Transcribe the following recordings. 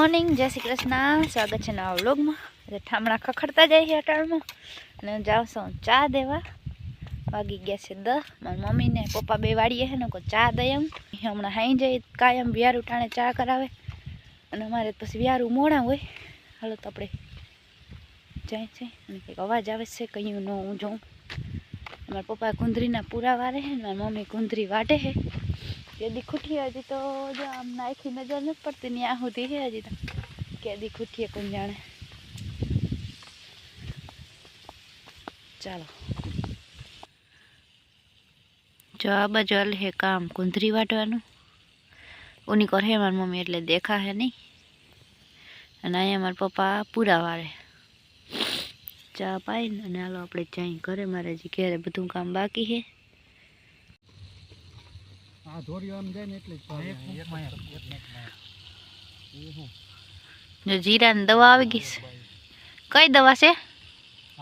Morning જય શ્રી કૃષ્ણ. સ્વાગત છે નવા વ્લોગમાં. ઠામણા ખખડતા જાય છે અટાણમાં. અને જાઉં છું ચા દેવા. વાગી ગયા છે દસ. મારી મમ્મી ને પપ્પા બે વાડીએ છે ને કોઈ ચા દે એમ હમણાં હાઈ જાય, કાયમ વ્યારું ટાણે ચા કરાવે. અને અમારે પછી વ્યારું મોડા હોય. હાલો તો આપણે જાય છે. અને કંઈક અવાજ આવે છે કયું ન હું જોઉં. મારા પપ્પા કુંદરીના પૂરા વારે છે ને મારી મમ્મી કુંદરી વાટે છે. કેદી ખૂટીએ હજી તો જો આમ નાખી નજર નથી પડતી ત્યાં સુધી છે હજી તો. કેદી ખૂટીએ કોણ જાણે. ચાલો. જો આ બાજુ અલ હે કામ કુંદરી વાટવાનું. ઉની કરે મારી મમ્મી એટલે દેખા હે નહીં. અને અહીંયા મારા પપ્પા પૂરા વાળે ચા પાઈને અને હાલો આપણે જઈ ઘરે મારે હજી ઘેરે બધું કામ બાકી છે. આ ધોરીઓ આમ જાય ને એટલે જ ભાવે. જો જીરાની દવા આવી ગઈ છે. કઈ દવા છે?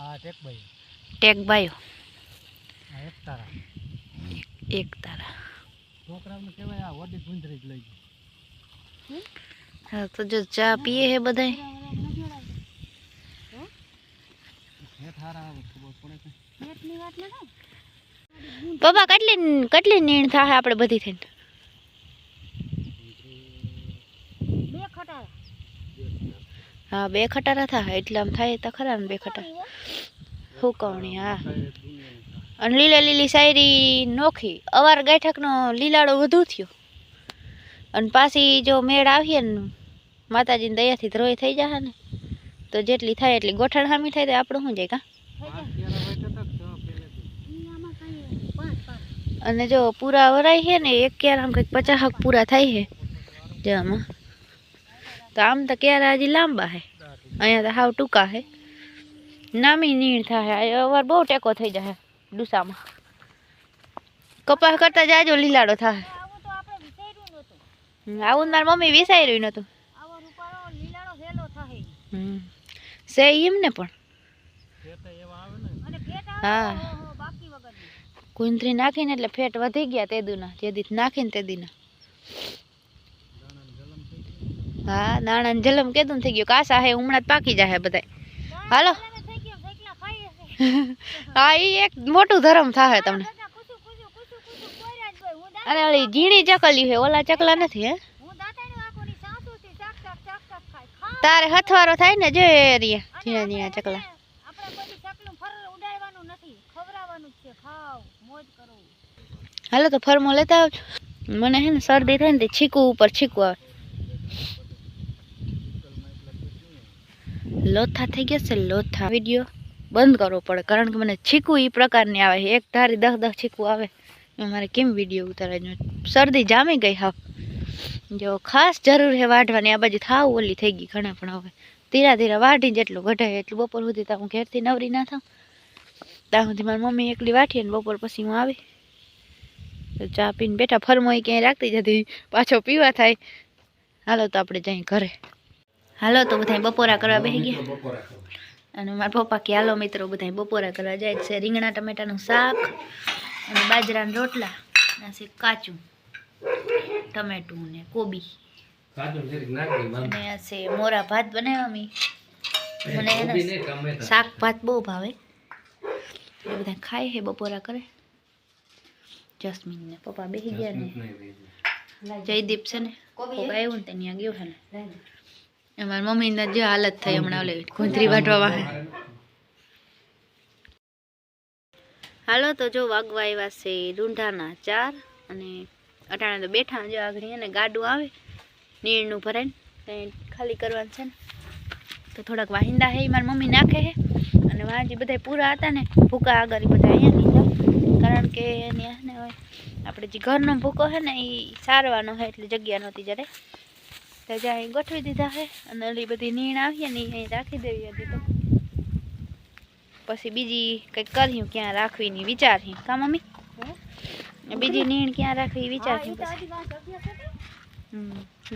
આ ટેકભાઈ. ટેક બાયો આ એક તારા. એક તારા. છોકરાઓને કહેવાય આ વડી ગુંદરી જ લઈ જાય હા તો જો ચા પીએ હે બધાય. હેઠ હારા આવે ખબર પડે કે. પપ્પા કેટલી કેટલી નીણ થાય આપણે બધી થઈને? હા બે ખટારા થાય એટલે આમ થાય તો ખરા ને બે ખટારા. હુકવણી હા. અને લીલા લીલી શાયરી નોખી. અવાર ગાંઠકનો લીલાડો વધુ થયો. અને પાછી જો મેળ આવીએ ને માતાજીની દયાથી ધ્રોય થઈ જશે ને તો જેટલી થાય એટલી ગોઠણ હામી થાય તો આપણું શું જાય કા? અને જો પૂરા વરાય છે ને એક ક્યાર આમ કંઈક પચાસ હક પૂરા થાય છે જો આમાં. તો આમ તો ક્યારે હજી લાંબા છે. અહીંયા તો હાવ ટૂંકા છે. નામી નીણ થાય આ અવાર બહુ ટેકો થઈ જાય ડુસામાં. કપાસ કરતા જાજો લીલાડો થાય. હમ, આવું મારી મમ્મી વિસાર્યું નતું. હમ. સે એમ ને. પણ હા. કુંતરી નાખીને એટલે ફેટ વધી ગયા તે દુના, જે દીત નાખીને તે દીના. હા દાણા ને જલમ કેદું થઈ ગયું. કાસા હે, હમણાં જ પાકી જાય બધા હાલો. હા એ એક મોટું ધરમ થાય તમને. અરે ઓલી ઝીણી ચકલી છે ઓલા ચકલા નથી, હે? તારે હથવારો થાય ને, જો રિયા ઝીણા ઝીણા ચકલા. હાલો તો ફરમો લેતા આવજો. મને હે ને શરદી થાય ને તે છીકું ઉપર છીકું આવે. લોથા થઈ ગયા છે લોથા. વીડિયો બંધ કરવો પડે, કારણ કે મને છીકું એ પ્રકારની આવે એક ધારી દસ દસ છીકું આવે. મારે કેમ વીડિયો ઉતારવાનો? શરદી જામી ગઈ હા જો ખાસ જરૂર છે વાઢવાની, આ બાજુ થાવ ઓલી થઈ ગઈ ઘણા પણ હવે. ધીરા ધીરા વાઢી જેટલું વઢાય એટલું. બપોર સુધી તો હું ઘેરથી નવરી ના થાઉં. ત્યાં સુધી મારી મમ્મી એકલી વાઠી ને બપોર પછી હું આવી. ચા પીને બેઠા ફરમોય ક્યાંય રાખતી જતી પાછો પીવા થાય. હાલો તો આપણે જઈ ઘરે. હાલો તો બધા બપોરા કરવા બેસી ગયા. અને મારા પપ્પા કે હાલો મિત્રો બધા બપોરા કરવા જાય છે. રીંગણા ટમેટાનું શાક અને બાજરાના રોટલા. અને કાચું ટમેટું ને કોબી. અને આ છે મોરા ભાત બનાવ્યા મી મને શાક ભાત બહુ ભાવે. એ બધા ખાય છે બપોરા કરે. જસ્મીન ને પપ્પા બેસી ગયા ને. જયદીપ છે ને કોક આવ્યું ને ત્યાં ગયો છે ને. અમારી મમ્મીને જે હાલત થઈ હમણાં ઓલે કુંતરી વાટવા હે. હાલો તો જો વાગવા આવ્યા છે રૂંઢાના ચાર અને અટાણે તો બેઠા જો આગળ એને ગાડું આવે નીરનું ભરાઈને ત્યાં ખાલી કરવાનું છે ને. તો થોડાક વાહિંદા હે મારી મમ્મી નાખે છે અને વાંજી બધા પૂરા હતા ને ભૂકા આગળ બધા અહીંયા લીધા કારણ કે ને હવે આપણે જે ઘરનો ભૂકો છે ને એ સારવાનો છે એટલે જગ્યા નહોતી જ્યારે. તો જ્યાં અહીં ગોઠવી દીધા છે અને ઓલી બધી નીણ આવીએ ને અહીં રાખી દેવી હતી તો. પછી બીજી કંઈક કર્યું ક્યાં રાખવી ની વિચારી કા મમ્મી? બીજી નીણ ક્યાં રાખવી વિચારી પછી.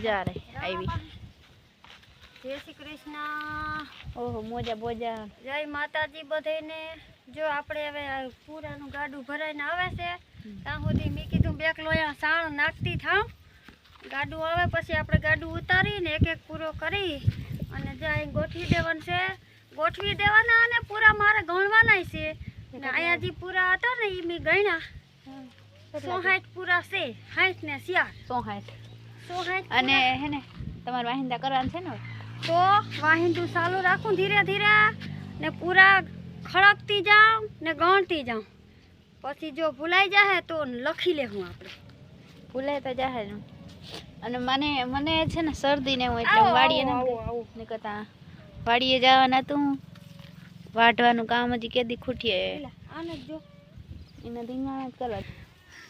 જા રે આવી. જય શ્રી કૃષ્ણ. ઓહો મોજા બોજા. જય માતાજી બધાને જો આપણે હવે પૂરાનું ગાડું ભરાઈને આવે છે ત્યાં સુધી મેં કીધું બેક લોયા સાણ નાખતી થાવ. ગાડું આવે પછી આપણે ગાડું ઉતારીને એક એક પૂરો કરી અને જ્યાં ગોઠવી દેવાનું છે ગોઠવી દેવાના અને પૂરા મારે ગણવાના છે. ને અહીંયા જે પૂરા હતા ને એ મેં ગણ્યા. સોહાઠ પૂરા છે હાઠ ને શિયાળ. સોહાઠ સોહાઠ અને હે ને તમારે વાહિંદા કરવાનું છે ને તો વાહિંદુ ચાલુ રાખું ધીરે ધીરે ને પૂરા ખડકતી જાઉં ને ગણતી જાઉં. પછી જો ભૂલાઈ જાય તો લખી લેવું આપણે. ભૂલાય તો જાહે ને. અને મને મને છે ને શરદી ને હું એટલે હું વાડીએ આવો, નથી આવો, આવો. ગઈ. ને કરતા વાડીએ જવાના હતું. વાઢવાનું કામ હજી કેદી ખૂટીએ. લે, આને જ જો. એના ધીંગાણા જ કરવા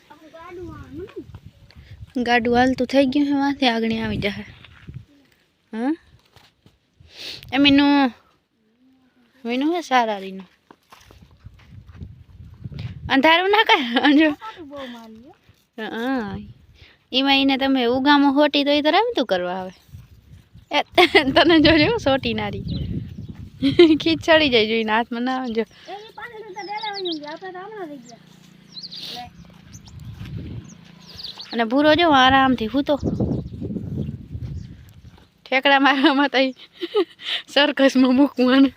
આપણું ગાડું આનું ને. ગાડું હાલતું થઈ ગયું છે માથે આગળ આવી જશે હા? એ મીનું મીનું હે સારા રીનું. અંધારું ના કરો હો. એમાં એને તમે ઉગામો હોટી તો એ તો રમતું કરવા આવે. તને જોજો સોટી નારી. ખીચ ચડી જાય જોઈને હાથમાં ના આવજો. અને ભૂરો જો આરામથી હૂતો. ઠેકડા મારવામાં તો સર્કસમાં મૂકવાનું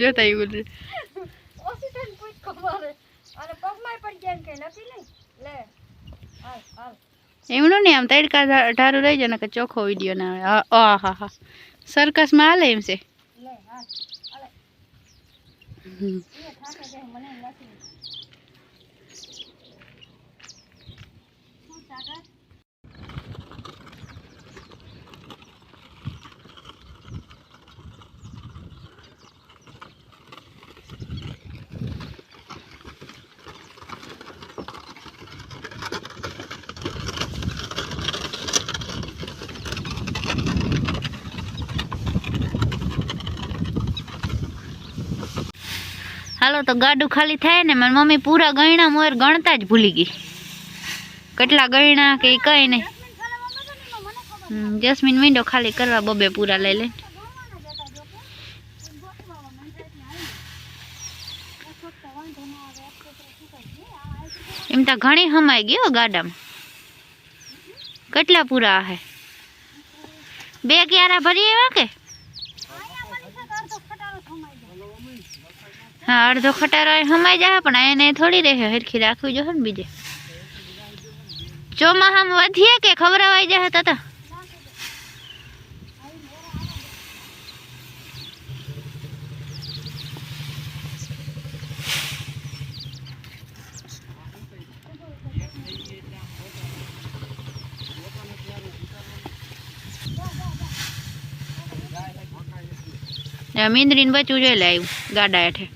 જોતા એવું બોલે ઓછી થઈને પૂછ ખબર. અને પગમાંય પડી જાય ને નથી લઈ? લે હાલ હાલ. એમનું નહીં આમ તડકા ઢારું રહી જાય ને કે ચોખ્ખો વીડિયો ના આવે. આ હા હા સર્કસમાં હાલે એમ છે. લે હાલ હાલે. મને નથી હાલો તો ગાડું ખાલી થાય ને, મારી મમ્મી પૂરા ગયણા મોર ગણતા જ ભૂલી ગઈ. કેટલા ગયણા કે કંઈ નહીં જસ્મીન મીંડો ખાલી કરવા બબે પૂરા લઈ લે. એમ તો ઘણી હમાઈ હો ગાડામાં. કેટલા પૂરા હે? બે ક્યારા ભરી એવા કે? હા, અડધો ખટારો એ હમાઈ જાય પણ એને થોડી રહે, હરખી રાખવી જોઈએ ને બીજે. ચોમાહામાં વધીએ કે ખવડાવાઈ જાય, તો તો. મીંદરીને બચવું જોઈ લે આવ્યું ગાડા હેઠે.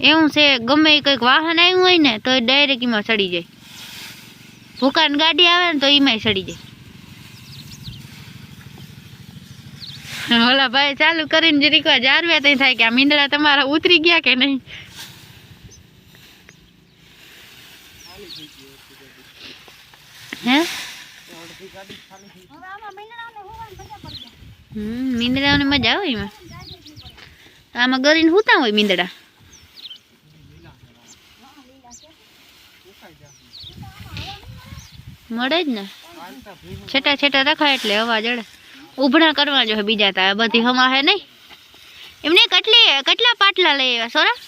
એવું છે, ગમે એ કંઈક વાહન આવ્યું હોય ને, તો ડાયરેક્ટ એમાં સડી જાય. ભૂકાન ગાડી આવે ને, તો એમાંય સડી જાય. ઓલા ભાઈ ચાલુ કરીને જરીક વાર જારવે તો થાય કે આ મીંદડા તમારા ઉતરી ગયા કે નહીં? હે? મીંદડાઓને મજા આવે એમાં? આમાં ગરીને હુતા હોય મીંદડા મળે જ ને? છેટા છેટા રખાય એટલે અવાજ અડે. ઉભણા કરવા જો બીજા તા બધી હમા હે નહીં? એમને કેટલી, કેટલા પાટલા લઈ આવ્યા, સોરા?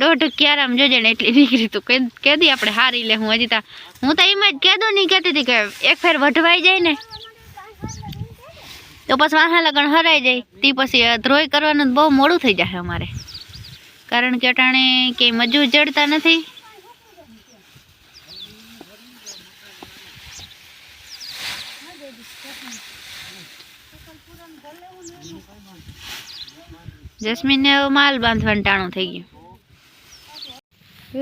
દોઢ ક્યારામ જોજે ને એટલી નીકળી તું. કે કેદી આપણે હારી લે હું હજી તા. હું તો એમ જ કેદો નહીં કહેતી હતી કે એક ફેર વઢવાઈ જાય ને, તો પછી વાહા લગણ હરાઈ જાય. તે પછી ધ્રોય કરવાનું બહુ મોડું થઈ જાય અમારે. કારણ કે અટાણે કે મજૂર જડતા નથી. જસ્મીનને હવે માલ બાંધવાનું ટાણું થઈ ગયું.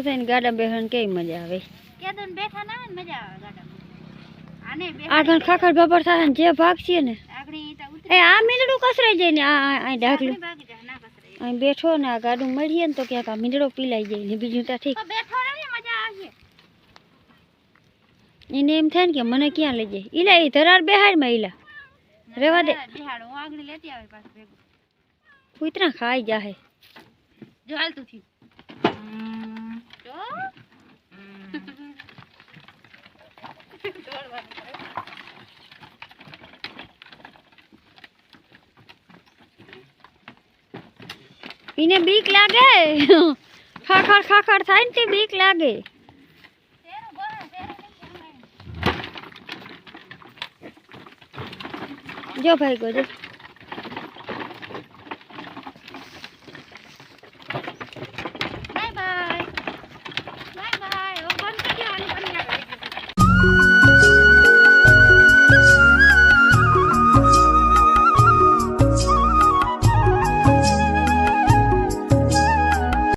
થાય ગાડા બેસવાની કેવી મજા આવે? કેદન બેઠા ના આવે મજા આવે ગાડા. આને આગળ ખાખર બબર થાય ને જે ભાગ છે ને એ આ મીંડળું કસરાઈ જાય ને આ આ- આ અહીં બેઠો ને આ ગાડું મળીએ ને તો ક્યાંક આ મીંડળો પીલાઈ જાય ને બીજું તો ઠીક. બેઠો રહે મજા આવે એને એમ થાય ને કે મને ક્યાં લઈ જાય? ઈલા એ ધરાર બેહાડમાં ઈલા રેવા દે. બિહાડો હું આગળ લેતી આવે પાછું ભેગું. કૂતરા ખાઈ જાહે. જો હાલતું થયું. જો. એને બીક લાગે? ખાખર ખાખર થાય ને તે બીક લાગે. જો ભાઈ ગો જો